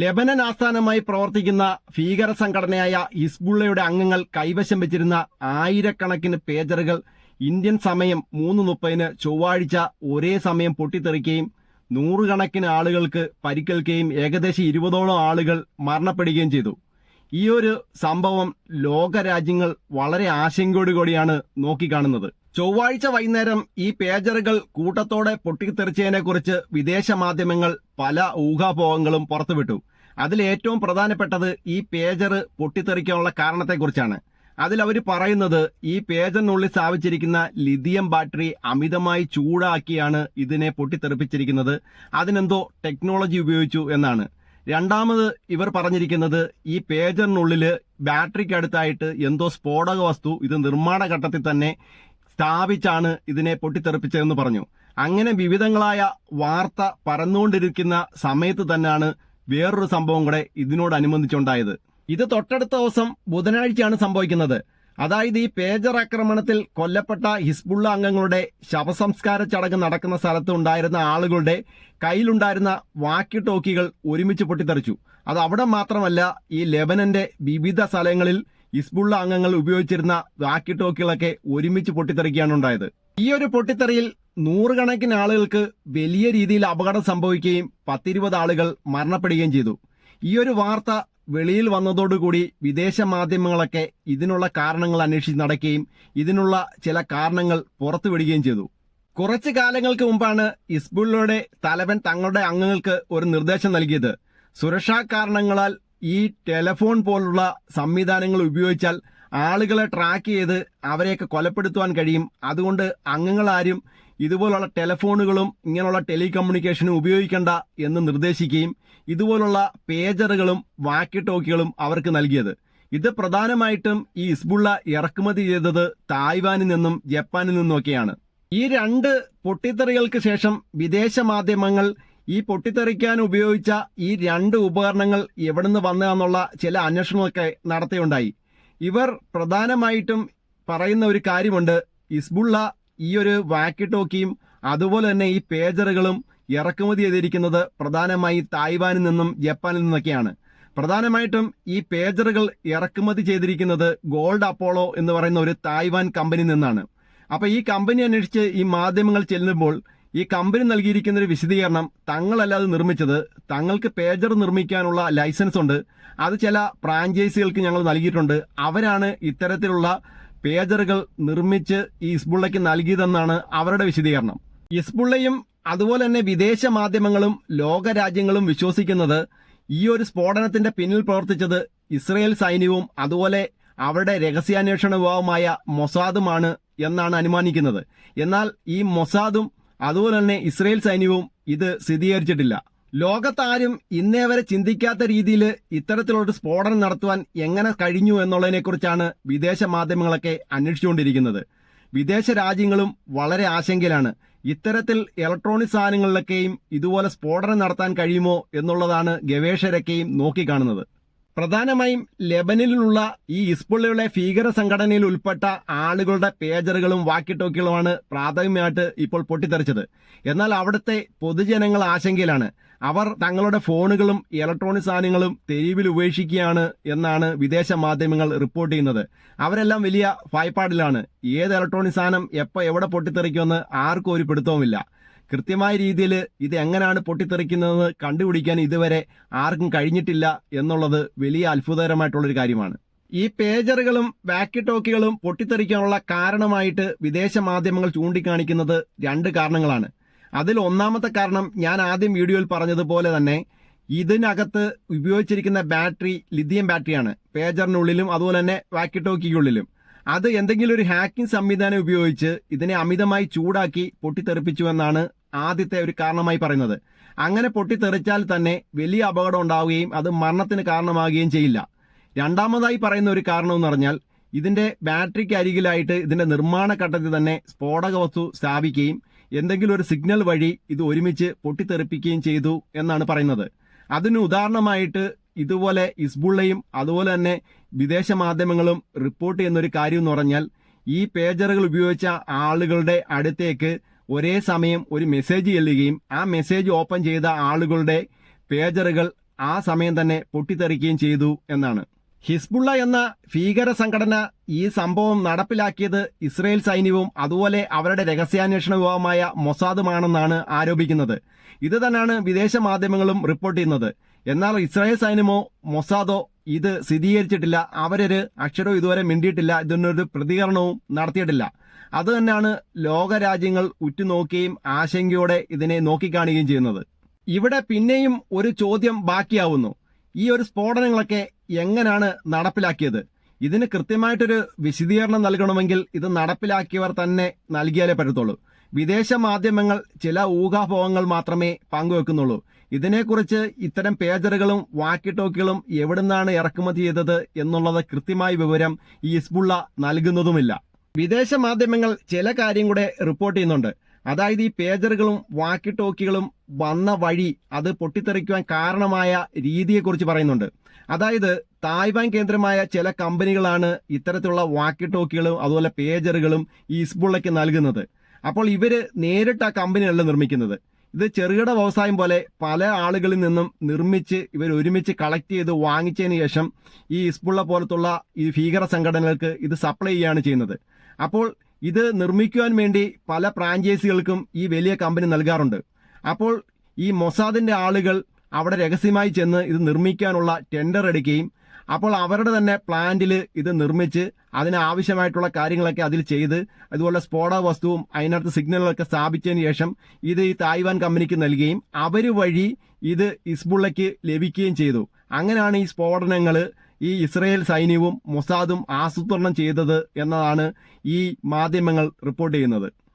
Lebanon ആസ്ഥാനമായി പ്രവർത്തിക്കുന്ന ഭീകര സംഘടനയായ ഇസ്ബുള്ളയുടെ അംഗങ്ങൾ കൈവശം വെച്ചിരുന്ന ആയിരക്കണക്കിന് പേജറുകൾ ഇന്ത്യൻ സമയം മൂന്ന് മുപ്പതിന് ചൊവ്വാഴ്ച ഒരേ സമയം പൊട്ടിത്തെറിക്കുകയും നൂറുകണക്കിന് ആളുകൾക്ക് പരിക്കേൽക്കുകയും ഏകദേശം ഇരുപതോളം ആളുകൾ മരണപ്പെടുകയും ചെയ്തു. ഈ ഒരു സംഭവം ലോകരാജ്യങ്ങൾ വളരെ ആശങ്കയോടുകൂടിയാണ് നോക്കിക്കാണുന്നത്. ചൊവ്വാഴ്ച വൈകുന്നേരം ഈ പേജറുകൾ കൂട്ടത്തോടെ പൊട്ടിത്തെറിച്ചതിനെക്കുറിച്ച് വിദേശ മാധ്യമങ്ങൾ പല ഊഹാപോഹങ്ങളും പുറത്തുവിട്ടു. അതിൽ ഏറ്റവും പ്രധാനപ്പെട്ടത് ഈ പേജർ പൊട്ടിത്തെറിക്കാനുള്ള കാരണത്തെക്കുറിച്ചാണ്. അതിൽ അവർ പറയുന്നത് ഈ പേജറിനുള്ളിൽ സ്ഥാപിച്ചിരിക്കുന്ന ലിഥിയം ബാറ്ററി അമിതമായി ചൂടാക്കിയാണ് ഇതിനെ പൊട്ടിത്തെറിപ്പിച്ചിരിക്കുന്നത്. അതിനെന്തോ ടെക്നോളജി ഉപയോഗിച്ചു എന്നാണ്. രണ്ടാമത് ഇവർ പറഞ്ഞിരിക്കുന്നത് ഈ പേജറിനുള്ളിൽ ബാറ്ററിക്കടുത്തായിട്ട് എന്തോ സ്ഫോടക വസ്തു ഇത് നിർമ്മാണ ഘട്ടത്തിൽ തന്നെ സ്ഥാപിച്ചാണ് ഇതിനെ പൊട്ടിത്തെറിപ്പിച്ചതെന്ന് പറഞ്ഞു. അങ്ങനെ വിവിധങ്ങളായ വാർത്ത പറന്നുകൊണ്ടിരിക്കുന്ന സമയത്ത് തന്നെയാണ് വേറൊരു സംഭവം കൂടെ ഇതിനോടനുബന്ധിച്ചുണ്ടായത്. ഇത് തൊട്ടടുത്ത ദിവസം ബുധനാഴ്ചയാണ് സംഭവിക്കുന്നത്. അതായത് ഈ പേജർ ആക്രമണത്തിൽ കൊല്ലപ്പെട്ട ഹിസ്ബുള്ള അംഗങ്ങളുടെ ശവസംസ്കാര ചടങ്ങ് നടക്കുന്ന സ്ഥലത്ത് ഉണ്ടായിരുന്ന ആളുകളുടെ കയ്യിലുണ്ടായിരുന്ന വാക്കി ടോക്കികൾ ഒരുമിച്ച് പൊട്ടിത്തെറിച്ചു. അത് അവിടെ മാത്രമല്ല ഈ ലെബനന്റെ വിവിധ സ്ഥലങ്ങളിൽ ഹിസ്ബുള്ള അംഗങ്ങൾ ഉപയോഗിച്ചിരുന്ന വാക്കി ടോക്കികളൊക്കെ ഒരുമിച്ച് പൊട്ടിത്തെറിക്കുകയാണ് ഉണ്ടായത്. ഈ ഒരു പൊട്ടിത്തെറിയിൽ നൂറുകണക്കിന് ആളുകൾക്ക് വലിയ രീതിയിൽ അപകടം സംഭവിക്കുകയും പത്തിരുപത് ആളുകൾ മരണപ്പെടുകയും ചെയ്തു. ഈ ഒരു വാർത്ത വെളിയിൽ വന്നതോടുകൂടി വിദേശ മാധ്യമങ്ങളൊക്കെ ഇതിനുള്ള കാരണങ്ങൾ അന്വേഷിച്ച് നടക്കുകയും ഇതിനുള്ള ചില കാരണങ്ങൾ പുറത്തുവിടുകയും ചെയ്തു. കുറച്ച് കാലങ്ങൾക്ക് മുമ്പാണ് ഇസ്ബുള്ളയുടെ തലവൻ തങ്ങളുടെ അംഗങ്ങൾക്ക് ഒരു നിർദ്ദേശം നൽകിയത്. സുരക്ഷാ കാരണങ്ങളാൽ ഈ ടെലഫോൺ പോലുള്ള സംവിധാനങ്ങൾ ഉപയോഗിച്ചാൽ ആളുകളെ ട്രാക്ക് ചെയ്ത് അവരെയൊക്കെ കൊലപ്പെടുത്തുവാൻ കഴിയും. അതുകൊണ്ട് അംഗങ്ങളാരും ഇതുപോലുള്ള ടെലഫോണുകളും ഇങ്ങനെയുള്ള ടെലികമ്മ്യൂണിക്കേഷനും ഉപയോഗിക്കേണ്ട എന്ന് നിർദ്ദേശിക്കുകയും ഇതുപോലുള്ള പേജറുകളും വാക്കി ടോക്കികളും അവർക്ക് നൽകിയത്. ഇത് പ്രധാനമായിട്ടും ഈ ഇസ്ബുള്ള ഇറക്കുമതി ചെയ്തത് തായ്വാനിൽ നിന്നും ജപ്പാനിൽ നിന്നുമൊക്കെയാണ്. ഈ രണ്ട് പൊട്ടിത്തെറികൾക്ക് ശേഷം വിദേശ മാധ്യമങ്ങൾ ഈ പൊട്ടിത്തെറിക്കാൻ ഉപയോഗിച്ച ഈ രണ്ട് ഉപകരണങ്ങൾ എവിടുന്ന് വന്നതെന്നുള്ള ചില അന്വേഷണങ്ങളൊക്കെ നടത്തിയുണ്ടായി. ഇവർ പ്രധാനമായിട്ടും പറയുന്ന ഒരു കാര്യമുണ്ട്. ഇസ്ബുള്ള ഈ ഒരു വാക്കി ടോക്കിയും അതുപോലെ തന്നെ ഈ പേജറുകളും ഇറക്കുമതി ചെയ്തിരിക്കുന്നത് പ്രധാനമായി തായ്വാനിൽ നിന്നും ജപ്പാനിൽ നിന്നൊക്കെയാണ്. പ്രധാനമായിട്ടും ഈ പേജറുകൾ ഇറക്കുമതി ചെയ്തിരിക്കുന്നത് ഗോൾഡ് അപ്പോളോ എന്ന് പറയുന്ന ഒരു തായ്വാൻ കമ്പനി നിന്നാണ്. അപ്പോൾ ഈ കമ്പനി അന്വേഷിച്ച് ഈ മാധ്യമങ്ങൾ ചെല്ലുമ്പോൾ ഈ കമ്പനി നൽകിയിരിക്കുന്ന ഒരു വിശദീകരണം തങ്ങളല്ലാതെ നിർമ്മിച്ചത്. തങ്ങൾക്ക് പേജർ നിർമ്മിക്കാനുള്ള ലൈസൻസ് ഉണ്ട്. അത് ചില ഫ്രാഞ്ചൈസികൾക്ക് ഞങ്ങൾ നൽകിയിട്ടുണ്ട്. അവരാണ് ഇത്തരത്തിലുള്ള പേജറുകൾ നിർമ്മിച്ച് ഈ ഇസ്ബുള്ളയ്ക്ക് നൽകിയതെന്നാണ് അവരുടെ വിശദീകരണം. ഇസ്ബുള്ളയും അതുപോലെ തന്നെ വിദേശ മാധ്യമങ്ങളും ലോകരാജ്യങ്ങളും വിശ്വസിക്കുന്നത് ഈ ഒരു സ്ഫോടനത്തിന്റെ പിന്നിൽ പ്രവർത്തിച്ചത് ഇസ്രയേൽ സൈന്യവും അതുപോലെ അവരുടെ രഹസ്യാന്വേഷണ വിഭാഗമായ മൊസാദുമാണ് എന്നാണ് അനുമാനിക്കുന്നത്. എന്നാൽ ഈ മൊസാദും അതുപോലെ തന്നെ ഇസ്രയേൽ സൈന്യവും ഇത് സ്ഥിരീകരിച്ചിട്ടില്ല. ലോകത്താരും ഇന്നേ വരെ ചിന്തിക്കാത്ത രീതിയിൽ ഇത്തരത്തിലുള്ള സ്ഫോടനം നടത്തുവാൻ എങ്ങനെ കഴിഞ്ഞു എന്നുള്ളതിനെക്കുറിച്ചാണ് വിദേശ മാധ്യമങ്ങളൊക്കെ അന്വേഷിച്ചുകൊണ്ടിരിക്കുന്നത്. വിദേശ രാജ്യങ്ങളും വളരെ ആശങ്കയിലാണ്. ഇത്തരത്തിൽ ഇലക്ട്രോണിക് സാധനങ്ങളിലൊക്കെയും ഇതുപോലെ സ്ഫോടനം നടത്താൻ കഴിയുമോ എന്നുള്ളതാണ് ഗവേഷകരൊക്കെയും നോക്കിക്കാണുന്നത്. പ്രധാനമായും ലെബനിലുള്ള ഈ ഇസ്ബുള്ളയുടെ ഭീകര സംഘടനയിൽ ഉൾപ്പെട്ട ആളുകളുടെ പേജറുകളും വാക്കി ടോക്കികളുമാണ് പ്രാഥമികമായിട്ട് ഇപ്പോൾ പൊട്ടിത്തെറിച്ചത്. എന്നാൽ അവിടുത്തെ പൊതുജനങ്ങൾ ആശങ്കയിലാണ്. അവർ തങ്ങളുടെ ഫോണുകളും ഇലക്ട്രോണിക് സാധനങ്ങളും തെരുവിൽ ഉപേക്ഷിക്കുകയാണ് എന്നാണ് വിദേശ മാധ്യമങ്ങൾ റിപ്പോർട്ട് ചെയ്യുന്നത്. അവരെല്ലാം വലിയ ഭയപ്പാടിലാണ് ഏത് ഇലക്ട്രോണിക് സാധനം എപ്പോൾ എവിടെ പൊട്ടിത്തെറിക്കുമെന്ന് ആർക്കും ഒരു പിടുത്തവുമില്ല. കൃത്യമായ രീതിയിൽ ഇത് എങ്ങനെയാണ് പൊട്ടിത്തെറിക്കുന്നതെന്ന് കണ്ടുപിടിക്കാൻ ഇതുവരെ ആർക്കും കഴിഞ്ഞിട്ടില്ല എന്നുള്ളത് വലിയ അത്ഭുതകരമായിട്ടുള്ളൊരു കാര്യമാണ്. ഈ പേജറുകളും വാക്കി ടോക്കികളും പൊട്ടിത്തെറിക്കാനുള്ള കാരണമായിട്ട് വിദേശ മാധ്യമങ്ങൾ ചൂണ്ടിക്കാണിക്കുന്നത് രണ്ട് കാരണങ്ങളാണ്. അതിൽ ഒന്നാമത്തെ കാരണം ഞാൻ ആദ്യം വീഡിയോയിൽ പറഞ്ഞതുപോലെ തന്നെ ഇതിനകത്ത് ഉപയോഗിച്ചിരിക്കുന്ന ബാറ്ററി ലിഥിയം ബാറ്ററിയാണ്. പേജറിനുള്ളിലും അതുപോലെ തന്നെ വാക്കി ടോക്കിക്കുള്ളിലും അത് എന്തെങ്കിലും ഒരു ഹാക്കിംഗ് സംവിധാനം ഉപയോഗിച്ച് ഇതിനെ അമിതമായി ചൂടാക്കി പൊട്ടിത്തെറിപ്പിച്ചു എന്നാണ് ആദ്യത്തെ ഒരു കാരണമായി പറയുന്നത്. അങ്ങനെ പൊട്ടിത്തെറിച്ചാൽ തന്നെ വലിയ അപകടം ഉണ്ടാവുകയും അത് മരണത്തിന് കാരണമാകുകയും ചെയ്യില്ല. രണ്ടാമതായി പറയുന്ന ഒരു കാരണം എന്ന് പറഞ്ഞാൽ ഇതിന്റെ ബാറ്ററിക്ക് അരികിലായിട്ട് ഇതിന്റെ നിർമ്മാണ ഘട്ടത്തിൽ തന്നെ സ്ഫോടക വസ്തു സ്ഥാപിക്കുകയും എന്തെങ്കിലും ഒരു സിഗ്നൽ വഴി ഇത് ഒരുമിച്ച് പൊട്ടിത്തെറിപ്പിക്കുകയും ചെയ്തു എന്നാണ് പറയുന്നത്. അതിന് ഉദാഹരണമായിട്ട് ഇതുപോലെ ഇസ്ബുള്ളയും അതുപോലെ തന്നെ വിദേശ മാധ്യമങ്ങളും റിപ്പോർട്ട് ചെയ്യുന്ന ഒരു കാര്യം എന്ന് പറഞ്ഞാൽ ഈ പേജറുകൾ ഉപയോഗിച്ച ആളുകളുടെ അടുത്തേക്ക് ഒരേ സമയം ഒരു മെസ്സേജ് ചെല്ലുകയും ആ മെസ്സേജ് ഓപ്പൺ ചെയ്ത ആളുകളുടെ പേജറുകൾ ആ സമയം തന്നെ പൊട്ടിത്തെറിക്കുകയും ചെയ്തു എന്നാണ്. ഹിസ്ബുള്ള എന്ന ഭീകര സംഘടന ഈ സംഭവം നടപ്പിലാക്കിയത് ഇസ്രയേൽ സൈന്യവും അതുപോലെ അവരുടെ രഹസ്യാന്വേഷണ വിഭാഗമായ മൊസാദുമാണെന്നാണ് ആരോപിക്കുന്നത്. ഇത് തന്നെയാണ് വിദേശ മാധ്യമങ്ങളും റിപ്പോർട്ട് ചെയ്യുന്നത്. എന്നാൽ ഇസ്രായേൽ സൈന്യമോ മൊസാദോ ഇത് സ്ഥിരീകരിച്ചിട്ടില്ല. അവരൊരു അക്ഷരവും ഇതുവരെ മിണ്ടിയിട്ടില്ല. ഇതിനൊരു പ്രതികരണവും നടത്തിയിട്ടില്ല. അത് തന്നെയാണ് ലോകരാജ്യങ്ങൾ ഉറ്റുനോക്കുകയും ആശങ്കയോടെ ഇതിനെ നോക്കിക്കാണുകയും ചെയ്യുന്നത്. ഇവിടെ പിന്നെയും ഒരു ചോദ്യം ബാക്കിയാവുന്നു. ഈ ഒരു സ്ഫോടനങ്ങളൊക്കെ എങ്ങനെയാണ് നടപ്പിലാക്കിയത്? ഇതിന് കൃത്യമായിട്ടൊരു വിശദീകരണം നൽകണമെങ്കിൽ ഇത് നടപ്പിലാക്കിയവർ തന്നെ നൽകിയാലേ പറ്റത്തുള്ളൂ. വിദേശ മാധ്യമങ്ങൾ ചില ഊഹാഭോഹങ്ങൾ മാത്രമേ പങ്കുവെക്കുന്നുള്ളൂ. ഇതിനെക്കുറിച്ച് ഇത്തരം പേജറുകളും വാക്കി ടോക്കുകളും എവിടുന്നാണ് ഇറക്കുമതി ചെയ്തത് എന്നുള്ളത് കൃത്യമായ വിവരം ഈ ഇസ്ബുള്ള നൽകുന്നതുമില്ല. വിദേശ മാധ്യമങ്ങൾ ചില കാര്യം കൂടെ റിപ്പോർട്ട് ചെയ്യുന്നുണ്ട്. അതായത് ഈ പേജറുകളും വാക്കി ടോക്കികളും വന്ന വഴി അത് പൊട്ടിത്തെറിക്കുവാൻ കാരണമായ രീതിയെക്കുറിച്ച് പറയുന്നുണ്ട്. അതായത് തായ്വാൻ കേന്ദ്രമായ ചില കമ്പനികളാണ് ഇത്തരത്തിലുള്ള വാക്കി ടോക്കികളും അതുപോലെ പേജറുകളും ഈ ഇസ്ബുള്ളയ്ക്ക് നൽകുന്നത്. അപ്പോൾ ഇവർ നേരിട്ട് ആ കമ്പനിയല്ല നിർമ്മിക്കുന്നത്. ഇത് ചെറുകിട വ്യവസായം പോലെ പല ആളുകളിൽ നിന്നും നിർമ്മിച്ച് ഇവർ ഒരുമിച്ച് കളക്ട് ചെയ്ത് വാങ്ങിച്ചതിന് ശേഷം ഈ ഇസ്ബുള്ള പോലത്തുള്ള ഈ ഭീകര സംഘടനകൾക്ക് ഇത് സപ്ലൈ ചെയ്യുകയാണ് ചെയ്യുന്നത്. അപ്പോൾ ഇത് നിർമ്മിക്കുവാൻ വേണ്ടി പല ഫ്രാഞ്ചൈസികൾക്കും ഈ വലിയ കമ്പനി നൽകാറുണ്ട്. അപ്പോൾ ഈ മൊസാദിന്റെ ആളുകൾ അവിടെ രഹസ്യമായി ചെന്ന് ഇത് നിർമ്മിക്കാനുള്ള ടെൻഡർ എടുക്കുകയും അപ്പോൾ അവരുടെ തന്നെ പ്ലാന്റിൽ ഇത് നിർമ്മിച്ച് അതിനാവശ്യമായിട്ടുള്ള കാര്യങ്ങളൊക്കെ അതിൽ ചെയ്ത് അതുപോലെ സ്ഫോടക വസ്തുവും അതിനകത്ത് സിഗ്നലുകളൊക്കെ സ്ഥാപിച്ചതിന് ശേഷം ഇത് ഈ തായ്വാൻ കമ്പനിക്ക് നൽകുകയും അവർ വഴി ഇത് ഇസ്ബുള്ളയ്ക്ക് ലഭിക്കുകയും ചെയ്തു. അങ്ങനെയാണ് ഈ സ്ഫോടനങ്ങൾ ഈ ഇസ്രയേൽ സൈന്യവും മൊസാദും ആസൂത്രണം ചെയ്തത് എന്നതാണ് ഈ മാധ്യമങ്ങൾ റിപ്പോർട്ട് ചെയ്യുന്നത്.